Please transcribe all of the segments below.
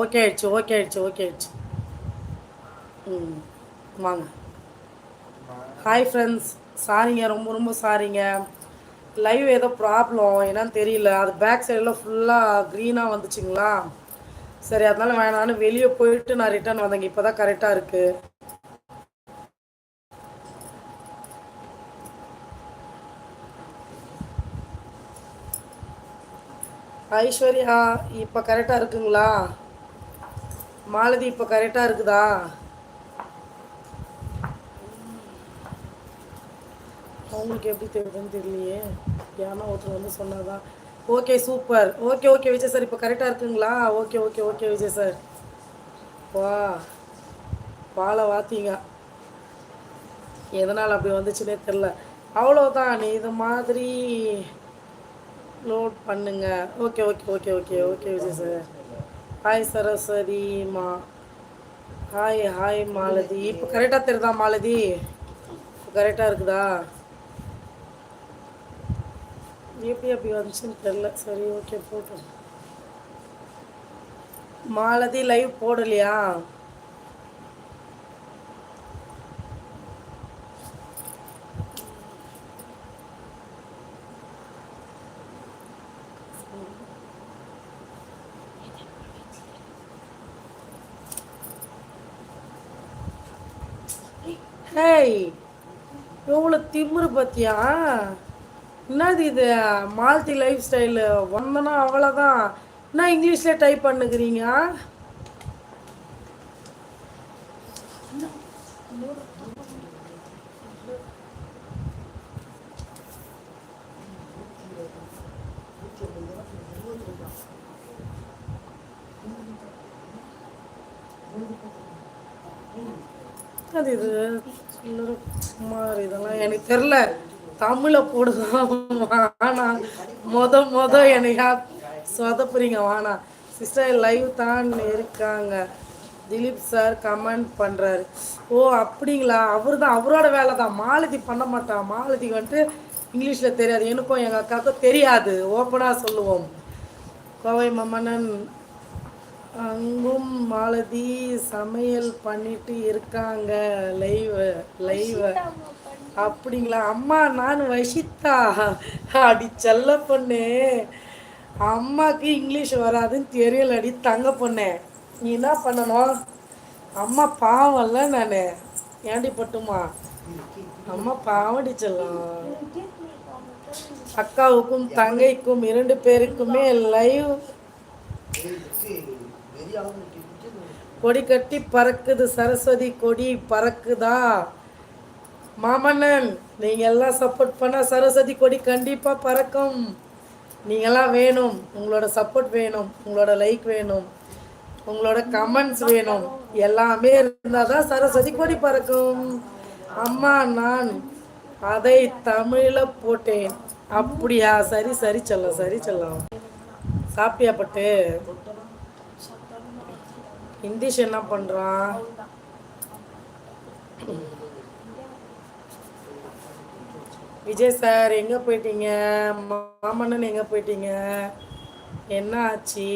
Okay ஆயிடுச்சு okay ஆயிடுச்சு okay ஆயிடுச்சு. ம் வாங்க. ஹாய் ஃப்ரெண்ட்ஸ் சாரிங்க ரொம்ப ரொம்ப சாரிங்க. லைவ் ஏதோ ப்ராப்ளம் என்னன்னு தெரியல. அது பேக் சைடில் ஃபுல்லாக க்ரீனாக வந்துச்சுங்களா? சரி அதனால வேணான்னு வெளியே போயிட்டு நான் ரிட்டர்ன் வந்தேங்க. இப்போ தான் கரெக்டாக இருக்குது ஐஸ்வர்யா இப்போ கரெக்டாக இருக்குங்களா? மாலதி இப்போ கரெக்டாக இருக்குதா? அவங்களுக்கு எப்படி தெரியுதுன்னு தெரியலையே. ஏன்னா ஒருத்தர் வந்து சொன்னாதான். Okay super okay okay Vijay sir இப்போ கரெக்டாக இருக்குங்களா? Okay okay okay Vijay sir வா. பாலை வாத்தீங்க. எதனால் அப்படி வந்துச்சுன்னே தெரில அவ்வளோதான் நீ இது மாதிரி லோட் பண்ணுங்க. Okay okay okay okay okay Vijay sir hi சரஸ்வதிமா hi hi Malathi. இப்போ கரெக்டாக தெரியுதா மாலதி? கரெக்டாக இருக்குதா? எப்படி அப்படி வந்துச்சுன்னு தெரில சரி ஓகே போட்டோம். மாலதி லைவ் போடலையா? ஹேய் எவ்வளோ திமிரு பத்தியா? என்னது இது? Malti life style. வந்தனா அவ்வளோதான் என்ன இங்கிலீஷில் டைப் பண்ணுக்கிறீங்க அது இது? சில்லறை குமார் இதெல்லாம் எனக்கு தெரில தமிழை போடுதான் வேணாம் மொத மொத என்னையா சொதப்புறீங்க? வானா சிஸ்டர் லைவ் தான் இருக்காங்க. திலீப் சார் கமெண்ட் பண்ணுறாரு ஓ அப்படிங்களா? அவர் தான் அவரோட வேலை தான் மாலதி பண்ண மாட்டான் மாலதி வந்துட்டு இங்கிலீஷில் தெரியாது. எனக்கும் எங்கள் அக்காவுக்கும் தெரியாது. ஓப்பனாக சொல்லுவோம். கோவை மம்மனன் அங்கும் மாலதி சமையல் பண்ணிட்டு இருக்காங்க. Live live. அப்படிங்களா? அம்மா நான் வஷித்தா. அடி செல்ல பொண்ணு. அம்மாக்கு இங்கிலீஷ் வராதுன்னு தெரியல. அடி தங்க பொண்ணே. நீ என்ன பண்ணணும்? அம்மா பாவம்ல நான். ஏண்டி பட்டுமா? அம்மா பாவடி செல்லம். அக்காவுக்கும் தங்கைக்கும் இரண்டு பேருக்குமே லைவ் கொடி கட்டி பறக்குது சரஸ்வதி கொடி பறக்குதா? மாமன்னன் நீங்க எல்லாம் சப்போர்ட் பண்ணா சரஸ்வதி கொடி கண்டிப்பா பறக்கும். நீங்கெல்லாம் வேணும். உங்களோட சப்போர்ட் வேணும். உங்களோட லைக் வேணும். உங்களோட கமெண்ட்ஸ் வேணும். எல்லாமே இருந்தால் தான் சரஸ்வதி கொடி பறக்கும். அம்மா நான் அதை தமிழில் போட்டேன். அப்படியா? சரி சரி செல்லம் சரி சொல்லலாம் சாப்பிட்டியா பட்டு? இந்திஷ் என்ன பண்ணுறான் விஜய் சார் எங்கே போயிட்டீங்க? மாமன்னன் எங்கே போயிட்டீங்க? என்ன ஆச்சு?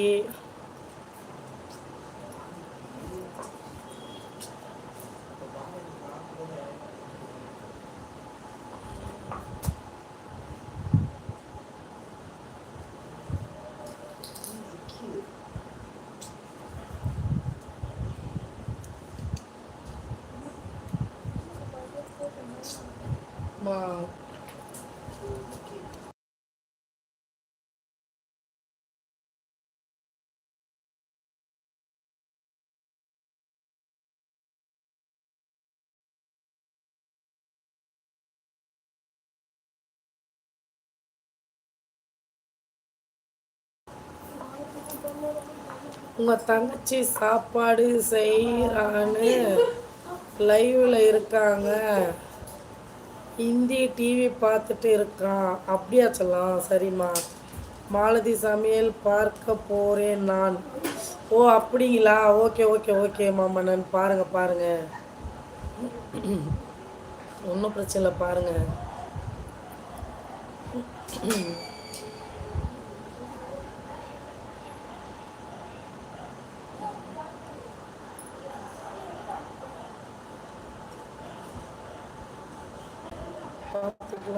மா உங்கள் தங்கச்சி சாப்பாடு செய்கிறான்னு லைவில் இருக்காங்க. ஹிந்தி டிவி பார்த்துட்டு இருக்கான். அப்படியா சொல்லலாம் சரிம்மா. மாலதி சமையல் பார்க்க போகிறேன் நான். ஓ அப்படிங்களா? ஓகே ஓகே ஓகே மாமா. நான் பாருங்கள் பாருங்கள் ஒன்றும் பிரச்சனை இல்லை பாருங்கள்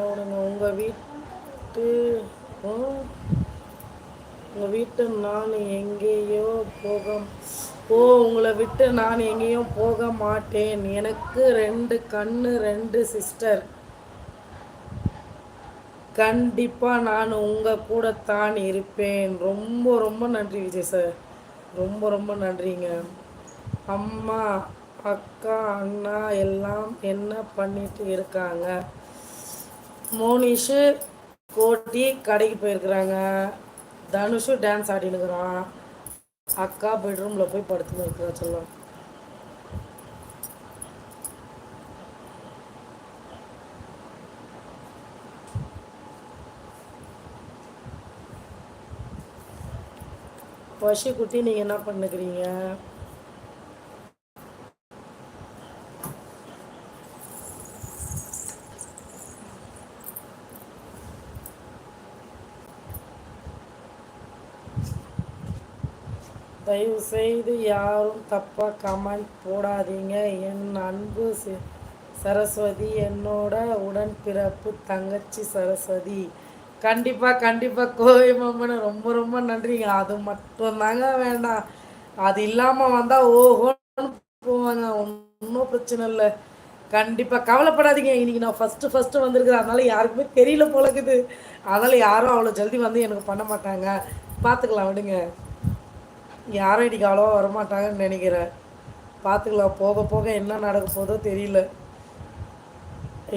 விடுங்க உங்கள் வீட்டு உங்கள் வீட்டு நான் எங்கேயோ போக ஓ உங்களை விட்டு நான் எங்கேயும் போக மாட்டேன். எனக்கு ரெண்டு கண்ணு ரெண்டு சிஸ்டர் கண்டிப்பாக நான் உங்கள் கூட தான் இருப்பேன். ரொம்ப ரொம்ப நன்றி விஜய் சார் ரொம்ப ரொம்ப நன்றிங்க. அம்மா அக்கா அண்ணா எல்லாம் என்ன பண்ணிட்டு இருக்காங்க? மோனிஷு கோட்டி கடைக்கு போயிருக்கிறாங்க. தனுஷு டான்ஸ் ஆடினுக்குறான் அக்கா பெட்ரூமில் போய் படுத்துன்னு இருக்கிறா சொல்லலாம் பசி குட்டி நீங்கள் என்ன பண்ணுக்கிறீங்க தயவுசெய்து யாரும் தப்பாக கமெண்ட் போடாதீங்க. என் அன்பு சரஸ்வதி என்னோட உடன்பிறப்பு தங்கச்சி சரஸ்வதி. கண்டிப்பாக கண்டிப்பாக கோவை மாமனை ரொம்ப ரொம்ப நன்றிங்க. அது மட்டும் தாங்க வேண்டாம். அது இல்லாமல் வந்தால் ஓஹோன்னு போவாங்க. ஒன்றும் பிரச்சனை இல்லை. கண்டிப்பாக கவலைப்படாதீங்க. இன்றைக்கி நான் ஃபஸ்ட்டு ஃபஸ்ட்டு வந்திருக்கிறேன். அதனால் யாருக்குமே தெரியல போலக்குது. அதனால் யாரும் அவ்வளோ ஜல்தி வந்து எனக்கு பண்ண மாட்டாங்க. பார்த்துக்கலாம் விடுங்க. யாரும் இன்னைக்கு அவ்வளோவா வரமாட்டாங்கன்னு நினைக்கிறேன். பார்த்துக்கலாம். போக போக என்ன நடக்க போதோ தெரியல.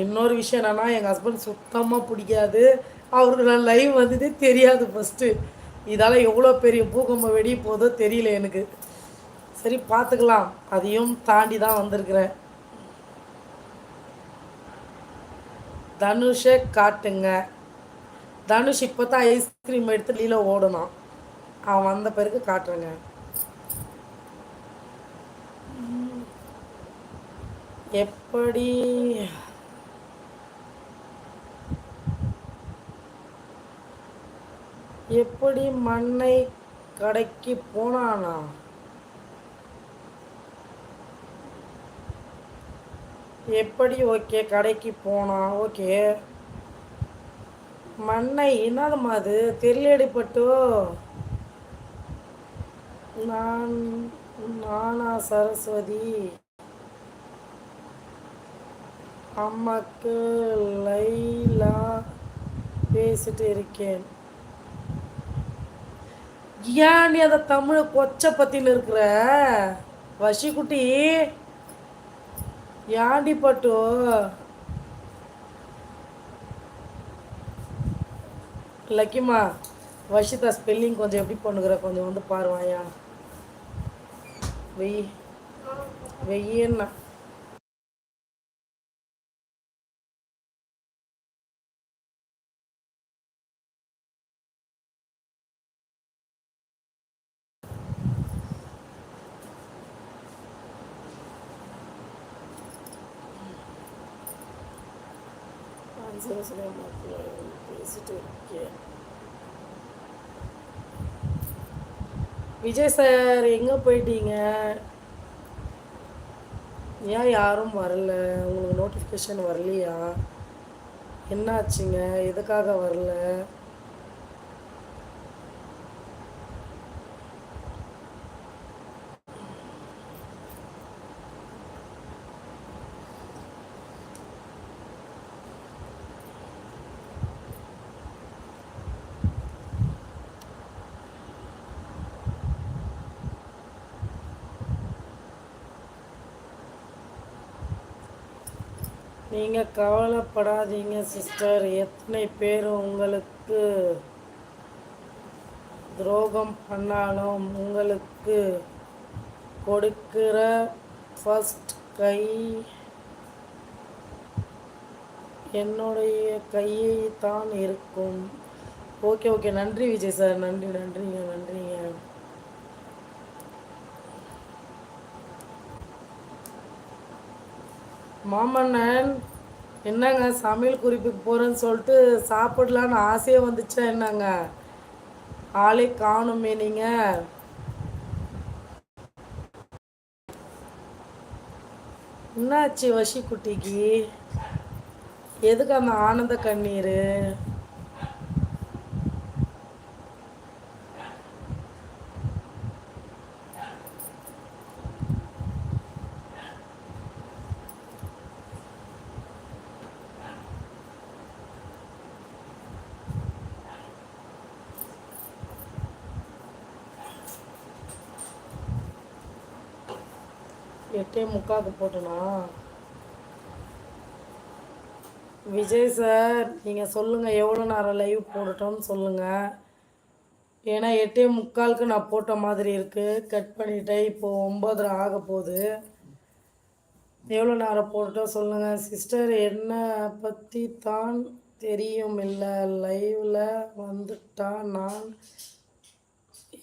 இன்னொரு விஷயம் என்னென்னா எங்கள் ஹஸ்பண்ட் சுத்தமாக பிடிக்காது. அவருக்கு நான் லைவ் வந்ததே தெரியாது ஃபஸ்ட்டு இதால் எவ்வளோ பெரிய பூகம்பம் வெடி போதோ தெரியல எனக்கு. சரி பார்த்துக்கலாம். அதையும் தாண்டி தான் வந்திருக்கிறேன். தனுஷை காட்டுங்க. தனுஷ் இப்போ தான் ஐஸ்கிரீம் எடுத்து லீல ஓடணும். அவன் வந்த பிறகு காட்டுறேங்க. எப்படி? எப்படி மண்ணை கடைக்கு போனானா? எப்படி ஓகே கடைக்கு போனான் ஓகே மண்ணை என்னதும்மா அது? தெரியலடிப்பட்டோ நான் நானா சரஸ்வதி. அம்மாக்கு லைலா பேசிட்டு இருக்கேன். ஏன் நீ அதை தமிழை கொச்சை பத்தின்னு இருக்கிற? வசிக்குட்டி யாண்டி பட்டு? லக்கிமா வஷிதா ஸ்பெல்லிங் கொஞ்சம் எப்படி பண்ணுகிற? கொஞ்சம் வந்து பாருவாயா வெய் வெய்யன்னா பேசிட்டு இருக்கேன் விஜய் சார் எங்கே போயிட்டீங்க? ஏன் யாரும் வரல? உங்களுக்கு நோட்டிஃபிகேஷன் வரலையா? என்னாச்சுங்க? எதுக்காக வரல? நீங்கள் கவலைப்படாதீங்க சிஸ்டர். எத்தனை பேர் உங்களுக்கு துரோகம் பண்ணாலும் உங்களுக்கு கொடுக்கிற ஃபர்ஸ்ட் கை என்னுடைய கையை தான் இருக்கும். ஓகே ஓகே நன்றி விஜய் சார். நன்றி நன்றிங்க நன்றிங்க. மாமன்னன் என்னங்க சமையல் குறிப்புக்கு போகிறேன்னு சொல்லிட்டு சாப்பிடலான்னு ஆசையே வந்துச்சா என்னங்க? ஆளே காணுமே நீங்கள் என்னாச்சு வஷி குட்டிக்கு எதுக்கு அந்த ஆனந்த கண்ணீர்? எட்டே முக்காக்கு போட்டனா? விஜய் சார் நீங்கள் சொல்லுங்கள் எவ்வளோ நேரம் லைவ் போடட்டோம்னு சொல்லுங்கள் ஏன்னா எட்டே முக்காலுக்கு நான் போட்ட மாதிரி இருக்குது கட் பண்ணிட்டேன். இப்போது ஒம்பதரை ஆக போகுது. எவ்வளோ நேரம் போட்டோம் சொல்லுங்கள் சிஸ்டர் என்ன பற்றி தான் தெரியும் இல்லை. லைவில் வந்துட்டா நான்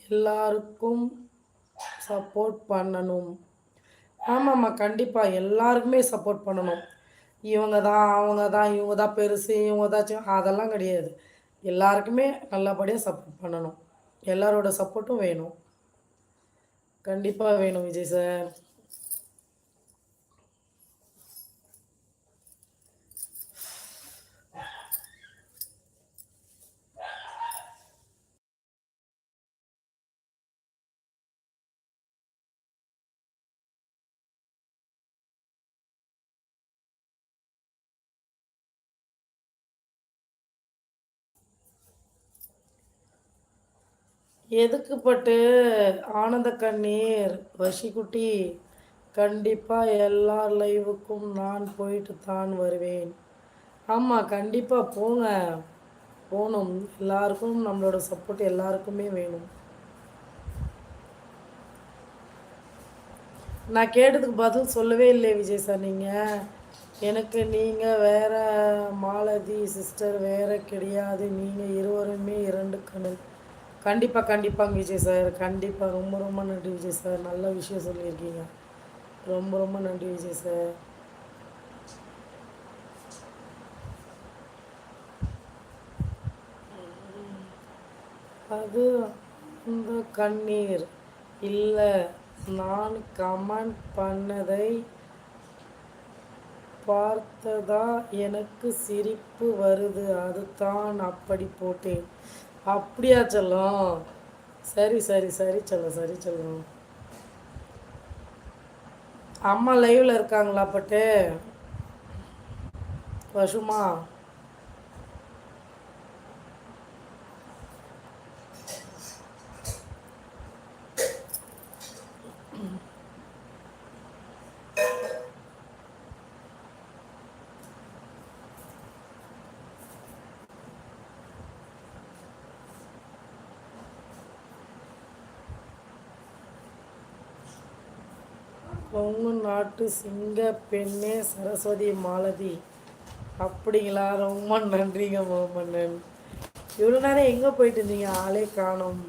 எல்லாருக்கும் சப்போர்ட் பண்ணணும். ஆமாம்மா கண்டிப்பாக எல்லாருக்குமே சப்போர்ட் பண்ணணும். இவங்க தான் அவங்க தான் இவங்க தான் பெருசு இவங்க தான் அதெல்லாம் கிடையாது. எல்லாருக்குமே நல்லபடியாக சப்போர்ட் பண்ணணும். எல்லாரோட சப்போர்ட்டும் வேணும். கண்டிப்பாக வேணும் விஜய் சார் எதுக்கு பட்டு ஆனந்த கண்ணீர்? வசிக்குட்டி கண்டிப்பாக எல்லா லைவுக்கும் நான் போயிட்டு தான் வருவேன். ஆமாம் கண்டிப்பாக போங்க. போகணும். எல்லாருக்கும் நம்மளோட சப்போர்ட் எல்லாருக்குமே வேணும். நான் கேட்டதுக்கு பதில் சொல்லவே இல்லை விஜய் சார் நீங்கள் எனக்கு நீங்கள் வேற மாலதி சிஸ்டர் வேறு கிடையாது. நீங்கள் இருவருமே இரண்டு கணல் கண்டிப்பாக கண்டிப்பாங்க விஜய் சார். கண்டிப்பாக ரொம்ப ரொம்ப நன்றி விஜய் சார். நல்ல விஷயம் சொல்லியிருக்கீங்க. ரொம்ப ரொம்ப நன்றி விஜய் சார். அது அந்த கண்ணீர். இல்லை நான் கமெண்ட் பண்ணதை பார்த்ததா எனக்கு சிரிப்பு வருது. அதுதான் அப்படி போட்டேன். அப்படியா செல்லம்? சரி சரி சரி செல்லம் சரி செல்லம். அம்மா லைவில் இருக்காங்களா பட்டு? வசுமா? கொங்கு நாட்டு சிங்க பெண்ணே சரஸ்வதி மாலதி. அப்படிங்களா? ரொம்ப நன்றிங்க மோமன்னன். இவ்வளோ நேரம் எங்கே போயிட்டு இருந்தீங்க? ஆளே காணும்.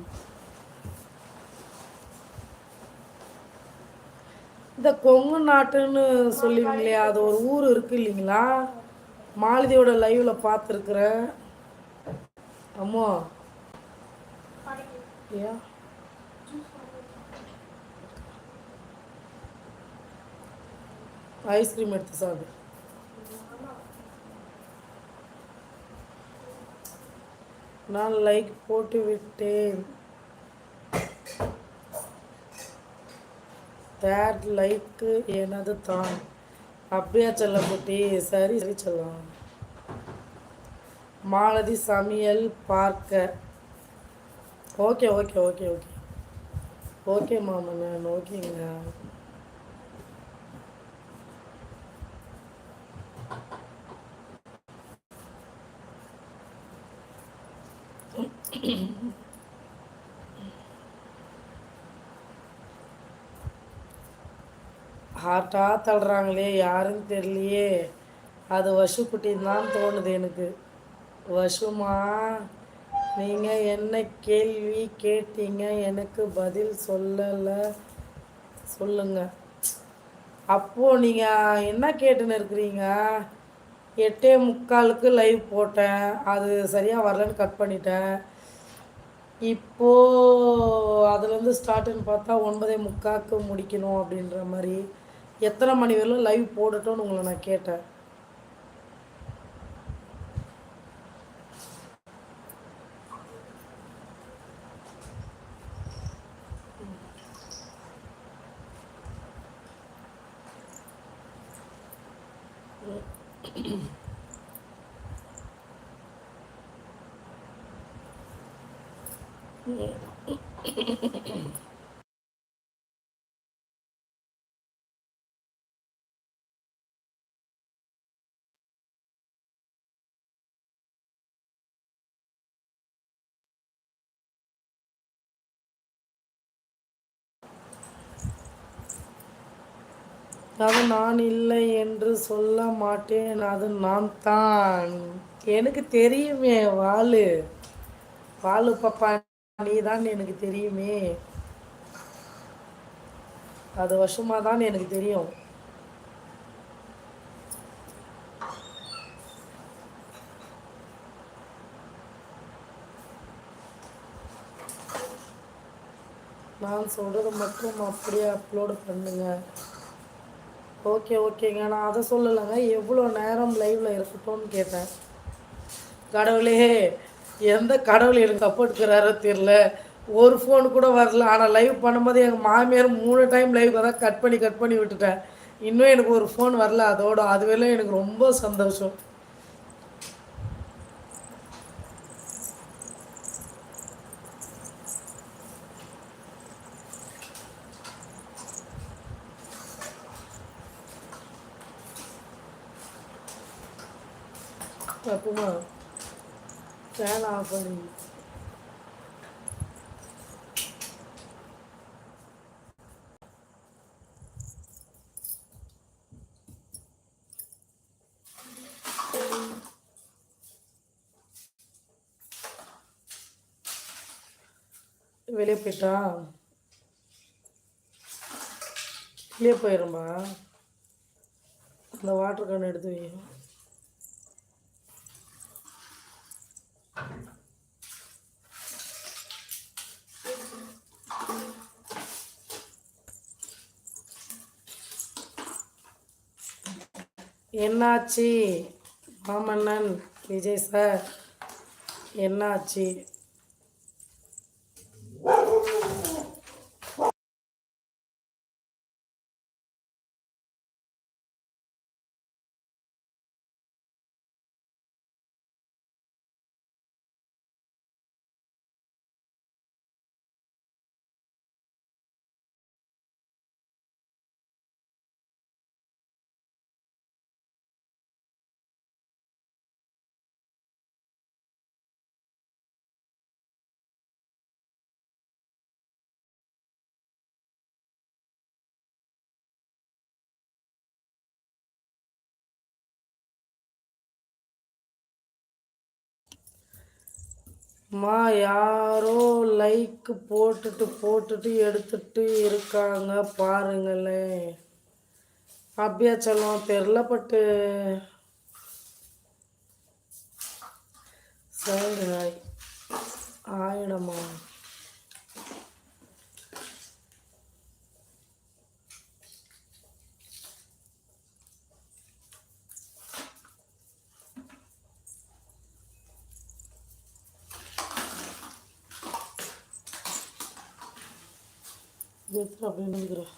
இந்த கொங்கு நாட்டுன்னு சொல்லுவீங்களே அது ஒரு ஊர் இருக்கு இல்லைங்களா? மாலதியோட லைவ்ல பார்த்துருக்குறேன் அம்மா. ஏன்? ஐஸ்கிரீம் எடுத்து சாப்பிடு. நான் லைக் போட்டு விட்டேன். தேர்ட் லைக்கு எனது தான். அப்படியா செல்லக்குட்டி சரி சரி செல்லம். மாலதி சமையல் பார்க்க. Okay okay okay okay okay மாமன் ஓகேங்க ஹார்ட்டாக தள்ளுறாங்களே யாருன்னு தெரியலையே. அது வசுக்குட்டின்னு தான் தோணுது எனக்கு. வசுமா நீங்கள் என்ன கேள்வி கேட்டீங்க? எனக்கு பதில் சொல்லலை. சொல்லுங்க. அப்போது நீங்கள் என்ன கேட்டுன்னு இருக்கிறீங்க? எட்டே முக்காலுக்கு லைவ் போட்டேன். அது சரியாக வரலன்னு கட் பண்ணிட்டேன். இப்போது அதுலேருந்து ஸ்டார்ட்டுன்னு பார்த்தா ஒன்பதே முக்காக்கு முடிக்கணும் அப்படின்ற மாதிரி எத்தனை மணி வரலும் லைவ் போடட்டும்னு உங்களை நான் கேட்டேன். அது நான் இல்லை என்று சொல்ல மாட்டேன். அது நான் தான் எனக்கு தெரியுமே வாலு. வாழு பாப்பா நீ தான் எனக்கு தெரியுமே. அது வருஷமாக தான் எனக்கு தெரியும். நான் சொல்கிறது மட்டும் அப்படியே அப்லோடு பண்ணுங்க. ஓகே ஓகேங்க. நான் அதை சொல்லலைங்க. எவ்வளோ நேரம் லைவில் இருக்கட்டும்னு கேட்டேன். கடவுளே எந்த கடவுள் எனக்கு சப்போர்ட் இருக்கிறாரோ தெரில ஒரு ஃபோன் கூட வரல. ஆனால் லைவ் பண்ணும்போது எங்கள் மாமியார் மூணு டைம் லைவ் தான் கட் பண்ணி கட் பண்ணி விட்டுட்டேன். இன்னும் எனக்கு ஒரு ஃபோன் வரல. அதோட அதுவெல்லாம் எனக்கு ரொம்ப சந்தோஷம். தப்புமா ஃபேன் ஆஃப் பண்ணி வெளியே போயிட்டா? வெளியே போயிருமா? அந்த வாட்டர் கேன் எடுத்து வை. என்னாச்சு? மாமன்னன் விஜய் சார் என்னாச்சு? மா யாரோ லைக் போட்டுட்டு போட்டுட்டு எடுத்துட்டு இருக்காங்க பாருங்களேன். அப்படியா சொல்லுவோம் தெரில பட்டு சரி ஆயிடமா? ஆயிடமா எடுத்து அப்படின்னு நினைக்கிறேன்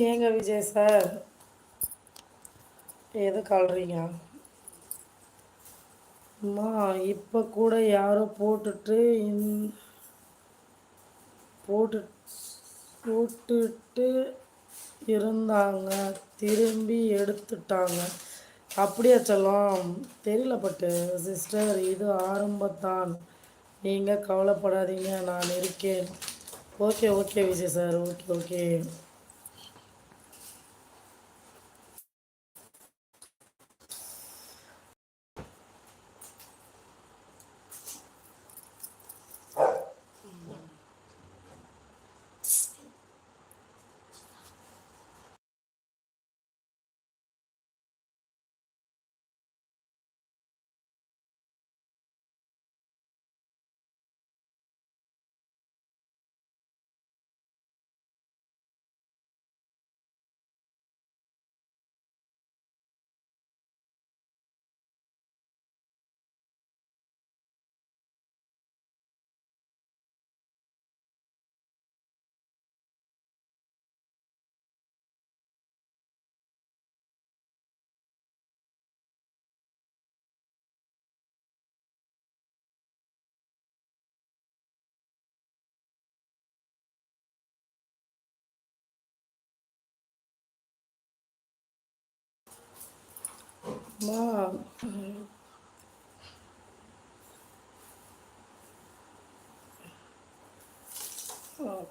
ஏங்க விஜய் சார் எதுக்கு கால்றீங்க? அம்மா இப்போ கூட யாரோ போட்டுட்டு போட்டு போட்டுட்டு இருந்தாங்க. திரும்பி எடுத்துட்டாங்க. அப்படியே செல்லம்? தெரியல பட்டு. சிஸ்டர் இது ஆரம்பத்தான். நீங்கள் கவலைப்படாதீங்க நான் இருக்கேன். Okay okay Vijay sir. Okay okay. அம்மா அம்மா mm. oh,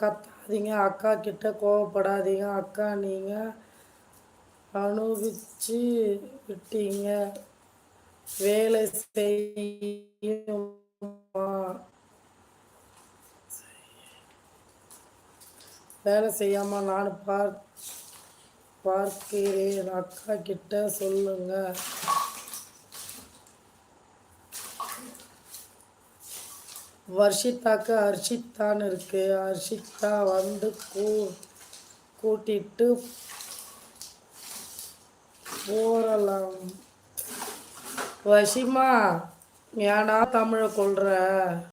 கத்தாதீங்க. அக்கா கிட்ட கோவப்படாதீங்க. அக்கா நீங்கள் அனுபவிச்சு விட்டீங்க. வேலை செய்யுமா. வேலை செய்யாம நான் பார் பார்க்கிறேன். அக்கா கிட்ட சொல்லுங்க. வர்ஷிதாக்கு ஹர்ஷித்தான்னு இருக்கு. ஹர்ஷிதா வந்து கூ கூட்டிட்டு போறலாம். வசிமா ஏன்னா தமிழை கொள்ற